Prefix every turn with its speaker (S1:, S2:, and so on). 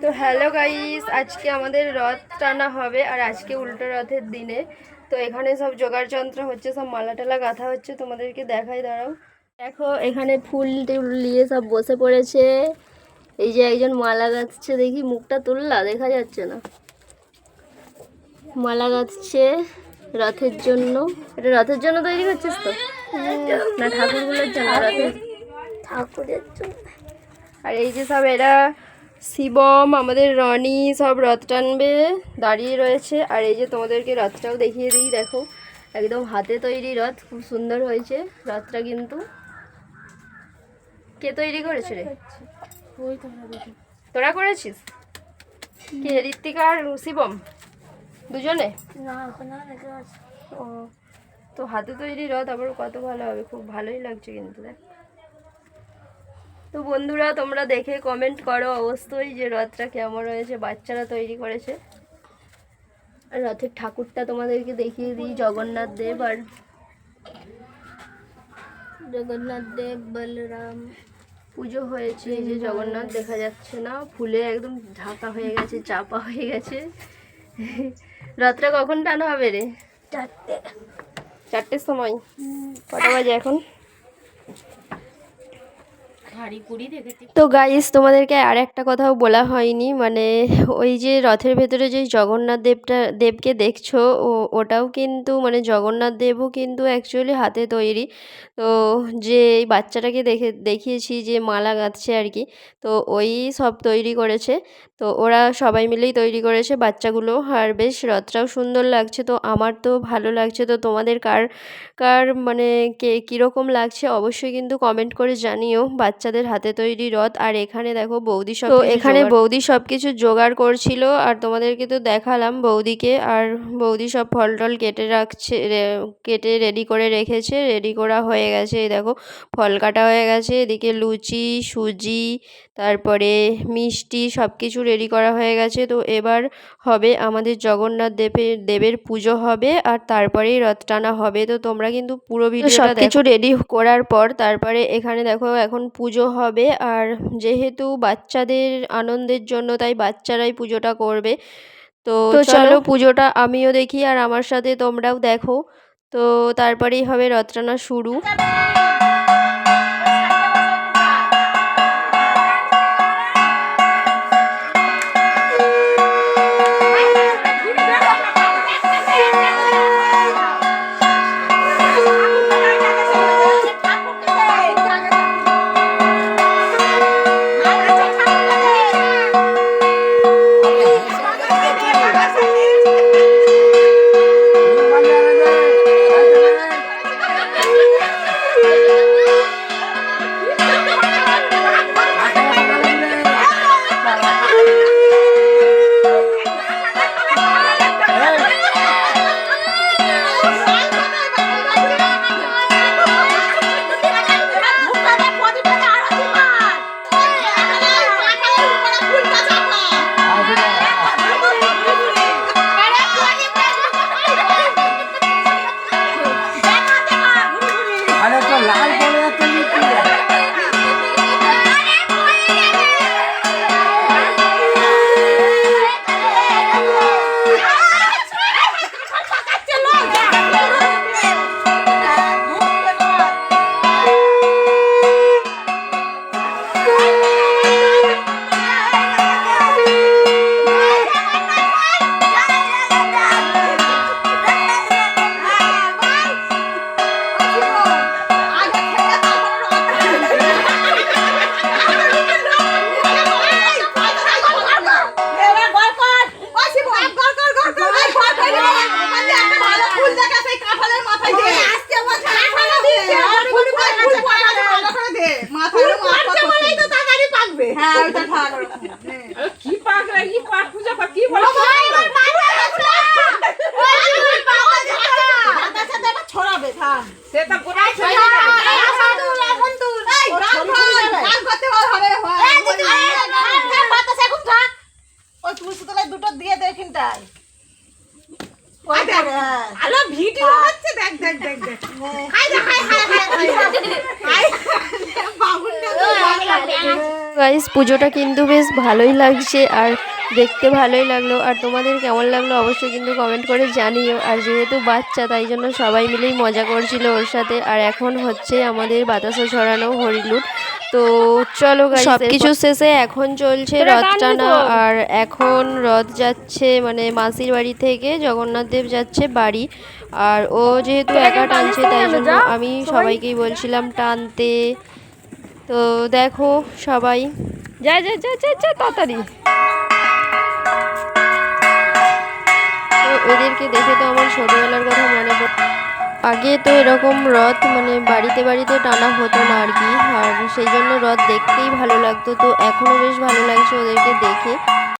S1: তো hello guys আজকে আমাদের রথ টানা হবে আর আজকে উল্টো রথের দিনে। তো এখানে সব জোগাড় যন্ত্র হচ্ছে সব মালা টালা গাঁথা হচ্ছে তোমাদেরকে দেখাই দাঁড়াও। দেখো এখানে ফুল টুল নিয়ে সব বসে পড়েছে। এই যে একজন মালা গাঁথছে দেখি মুখটা তুললা দেখা যাচ্ছে না। মালা গাঁথছে রথের জন্য। এটা রথের জন্য তৈরি করছিস তো? না ঠাকুরগুলোর জন্য রথের ঠাকুরের জন্য। আর এই যে সব এরা শিবম আমাদের রনি সব রথ টানবে দাঁড়িয়ে রয়েছে। আর এই যে তোমাদেরকে রথটাও দেখিয়ে দিই দেখো একদম হাতে তৈরি রথ খুব সুন্দর হয়েছে রথটা কিন্তু। কে তৈরি করেছে রে? তোরা করেছিস? কে ঋত্বিকা আর শিবম? দুজনে? ও তো হাতে তৈরি রথ আবার কত ভালো হবে খুব ভালোই লাগছে কিন্তু দেখ। তো বন্ধুরা তোমরা দেখে কমেন্ট করো অবশ্যই যে রথটা কেমন হয়েছে বাচ্চারা তৈরি করেছে। আর রথের ঠাকুরটা তোমাদেরকে দেখিয়ে দিই জগন্নাথ দেব আর জগন্নাথ দেব বলরাম। পুজো হয়েছে যে জগন্নাথ দেখা যাচ্ছে না ফুলে একদম ঢাকা হয়ে গেছে চাপা হয়ে গেছে। রথটা কখন টানা হবে রে? চারটে। চারটের সময়। কটা বাজে এখন? তো গাইস তোমাদেরকে আর একটা কথাও বলা হয়নি মানে ওই যে রথের ভেতরে যে জগন্নাথ দেবটা, দেবকে দেখছ ওটাও কিন্তু মানে জগন্নাথ দেবও কিন্তু অ্যাকচুয়ালি হাতে তৈরি। তো যে এই বাচ্চাটাকে দেখে, দেখিয়েছি যে মালা গাঁথছে আর কি, তো ওই সব তৈরি করেছে। তো ওরা সবাই মিলেই তৈরি করেছে বাচ্চাগুলো আর বেশ রথটাও সুন্দর লাগছে। তো আমার তো ভালো লাগছে, তো তোমাদের কার কার মানে কে, কীরকম লাগছে অবশ্যই কিন্তু কমেন্ট করে জানিও বাচ্চাদের হাতে তৈরি রথ। আর এখানে দেখো বৌদি সব তো এখানে বৌদি সব কিছু জোগাড় করছিল আর তোমাদেরকে তো দেখালাম বৌদিকে। আর বৌদি সব ফল টল কেটে রাখছে কেটে রেডি করে রেখেছে রেডি করা হয়ে গেছে। এই দেখো ফল কাটা হয়ে গেছে এদিকে লুচি সুজি তারপরে মিষ্টি সব কিছু রেডি করা হয়ে গেছে। তো এবার হবে আমাদের জগন্নাথ দেবের দেবের পুজো হবে আর তারপরেই রথ টানা হবে। তো তোমরা কিন্তু পুরো ভিডিও সব কিছু রেডি করার পর তারপরে এখানে দেখো এখন পুজো হবে। আর যেহেতু বাচ্চাদের আনন্দের জন্য তাই বাচ্চারাই পুজোটা করবে। তো চলো পুজোটা আমিও দেখি আর আমার সাথে তোমরাও দেখো। তো তারপরেই হবে রত্রানা শুরু।
S2: আরে হ্যাঁ।
S3: আলো ভিডিও হচ্ছে দেখ দেখ দেখ দেখ। হাই দেখ hi hi hi hi. Hi. বাবুটা
S1: গাইস পুজোটা কিন্তু বেশ ভালোই লাগছে আর দেখতে ভালোই লাগল। আর তোমাদের কেমন লাগল অবশ্যই কিন্তু কমেন্ট করে জানিও। আর যেহেতু বাচ্চা তাই জন্য সবাই মিলেই মজা করছিল ওর সাথে। আর এখন হচ্ছে আমাদের বাতাসা ছড়ানো হরিলুট। তো চলো গাইস সব কিছু শেষে এখন চলছে রথ টানা আর এখন রথ যাচ্ছে মানে মাসির বাড়ি থেকে জগন্নাথ দেব যাচ্ছে বাড়ি। আর ও যেহেতু একা টানছে তাই জন্য আমি সবাইকেই বলছিলাম টানতে। তো দেখো সবাই।
S4: যা যা যা যা যা তাড়াতাড়ি।
S1: তো এদেরকে দেখে তো আমার ছোটবেলার কথা মনে পড়ে। আগে তো এরকম রথ মানে বাড়িতে বাড়িতে টানা হতো না আর কি। আর সেই জন্য রথ দেখতেই ভালো লাগতো। তো এখনও বেশ ভালো লাগছে ওদেরকে দেখে।